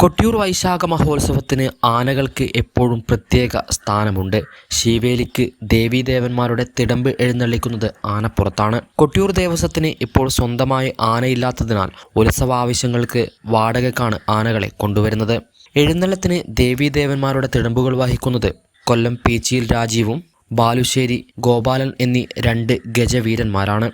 കൊട്ടിയൂർ വൈശാഖ മഹോത്സവത്തിന് ആനകൾക്ക് എപ്പോഴും പ്രത്യേക സ്ഥാനമുണ്ട്. ശിവേലിക്ക് ദേവീദേവന്മാരുടെ തിടമ്പ് എഴുന്നള്ളിക്കുന്നത് ആനപ്പുറത്താണ്. കൊട്ടിയൂർ ദേവസ്വത്തിന് ഇപ്പോൾ സ്വന്തമായി ആനയില്ലാത്തതിനാൽ ഉത്സവാവശ്യങ്ങൾക്ക് വാടകക്കാണ് ആനകളെ കൊണ്ടുവരുന്നത്. എഴുന്നള്ളത്തിന് ദേവീദേവന്മാരുടെ തിടമ്പുകൾ വഹിക്കുന്നത് കൊല്ലം പീച്ചിയിൽ രാജീവും ബാലുശ്ശേരി ഗോപാലൻ എന്നീ രണ്ട് ഗജവീരന്മാരാണ്.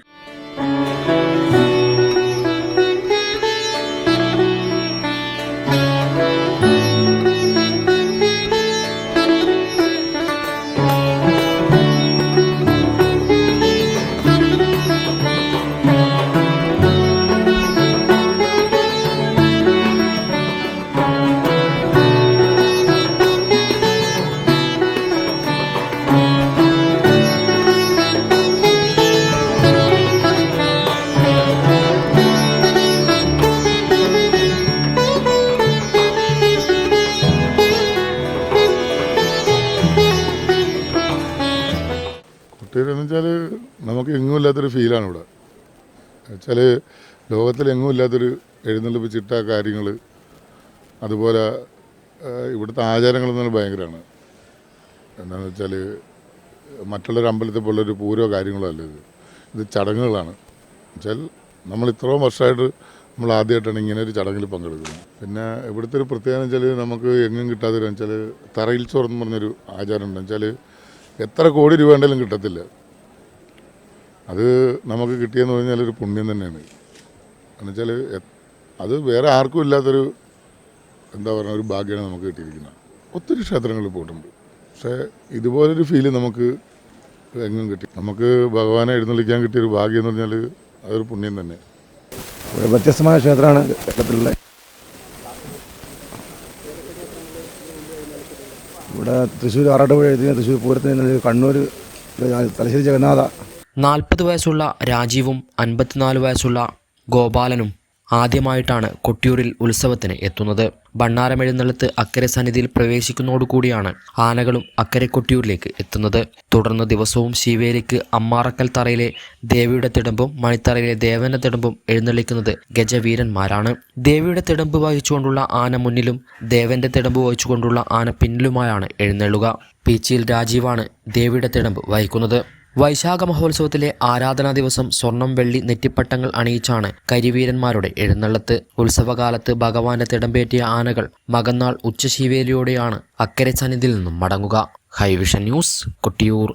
കുട്ടികളെന്ന് വെച്ചാൽ നമുക്ക് എങ്ങും ഇല്ലാത്തൊരു ഫീലാണ് ഇവിടെ. വെച്ചാൽ ലോകത്തിൽ എങ്ങും ഇല്ലാത്തൊരു എഴുന്നള്ളിപ്പ് ചിട്ട കാര്യങ്ങൾ അതുപോലെ ഇവിടുത്തെ ആചാരങ്ങൾ എന്ന് പറഞ്ഞാൽ ഭയങ്കരമാണ് എന്താണെന്ന് വെച്ചാൽ മറ്റുള്ളൊരു അമ്പലത്തിൽ പോലുള്ളൊരു പൂരോ കാര്യങ്ങളോ അല്ല ഇത്. ഇത് ചടങ്ങുകളാണ്. വെച്ചാൽ നമ്മൾ ഇത്രയും വർഷമായിട്ട് നമ്മൾ ആദ്യമായിട്ടാണ് ഇങ്ങനെ ഒരു ചടങ്ങിൽ പങ്കെടുക്കുന്നത്. പിന്നെ ഇവിടുത്തെ ഒരു പ്രത്യേകത വെച്ചാൽ നമുക്ക് എങ്ങും കിട്ടാത്തൊരു വെച്ചാൽ തറയിൽ ചോറ് എന്ന് പറഞ്ഞൊരു ആചാരം ഉണ്ട് വെച്ചാൽ എത്ര കോടി രൂപ ഉണ്ടെങ്കിലും കിട്ടത്തില്ല. അത് നമുക്ക് കിട്ടിയെന്ന് പറഞ്ഞാൽ ഒരു പുണ്യം തന്നെയാണ്. എന്നുവെച്ചാൽ അത് വേറെ ആർക്കും ഇല്ലാത്തൊരു എന്താ പറയുക ഒരു ഭാഗ്യമാണ് നമുക്ക് കിട്ടിയിരിക്കുന്നത്. ഒത്തിരി ക്ഷേത്രങ്ങളിൽ പോയിട്ടുണ്ട്. പക്ഷേ ഇതുപോലൊരു ഫീൽ നമുക്ക് എങ്ങും കിട്ടി നമുക്ക് ഭഗവാനെ എഴുന്നള്ളിക്കാൻ കിട്ടിയൊരു ഭാഗ്യം എന്ന് പറഞ്ഞാൽ അതൊരു പുണ്യം തന്നെ. ഒരു വ്യത്യസ്തമായ ക്ഷേത്രമാണ് കേരളത്തിലുള്ള. ഇവിടെ തൃശ്ശൂർ ആറാട്ടുപുഴ എഴുതി തൃശ്ശൂർ പൂരത്തിന് കണ്ണൂർ തലശ്ശേരി ജഗന്നാഥ. നാൽപ്പത് വയസ്സുള്ള രാജീവും അൻപത്തിനാല് വയസ്സുള്ള ഗോപാലനും ആദ്യമായിട്ടാണ് കൊട്ടിയൂരിൽ ഉത്സവത്തിന് എത്തുന്നത്. ഭണ്ണാരമെഴുന്നള്ളത്ത് അക്കരെ സന്നിധിയിൽ പ്രവേശിക്കുന്നതോടുകൂടിയാണ് ആനകളും അക്കരെ കൊട്ടിയൂരിലേക്ക് എത്തുന്നത്. തുടർന്ന് ദിവസവും ശിവേലിക്ക് അമ്മാറക്കൽ തറയിലെ ദേവിയുടെ തിടമ്പും മണിത്തറയിലെ ദേവന്റെ തിടമ്പും എഴുന്നള്ളിക്കുന്നത് ഗജവീരന്മാരാണ്. ദേവിയുടെ തിടമ്പ് വഹിച്ചുകൊണ്ടുള്ള ആന മുന്നിലും ദേവന്റെ തിടമ്പ് വഹിച്ചുകൊണ്ടുള്ള ആന പിന്നിലുമായാണ് എഴുന്നള്ളുക. പീച്ചിയിൽ രാജീവാണ് ദേവിയുടെ തിടമ്പ് വഹിക്കുന്നത്. വൈശാഖ മഹോത്സവത്തിലെ ആരാധനാ ദിവസം സ്വർണം വെള്ളി നെറ്റിപ്പട്ടങ്ങൾ അണിയിച്ചാണ് കരിവീരന്മാരുടെ എഴുന്നള്ളത്ത്. ഉത്സവകാലത്ത് ഭഗവാന്റെ തിടമ്പേറ്റിയ ആനകൾ മകന്നാൾ ഉച്ചശീവേലിയോടെയാണ് അക്കരെ സന്നിധിയിൽ നിന്നും മടങ്ങുക. High vision news Kottiyoor.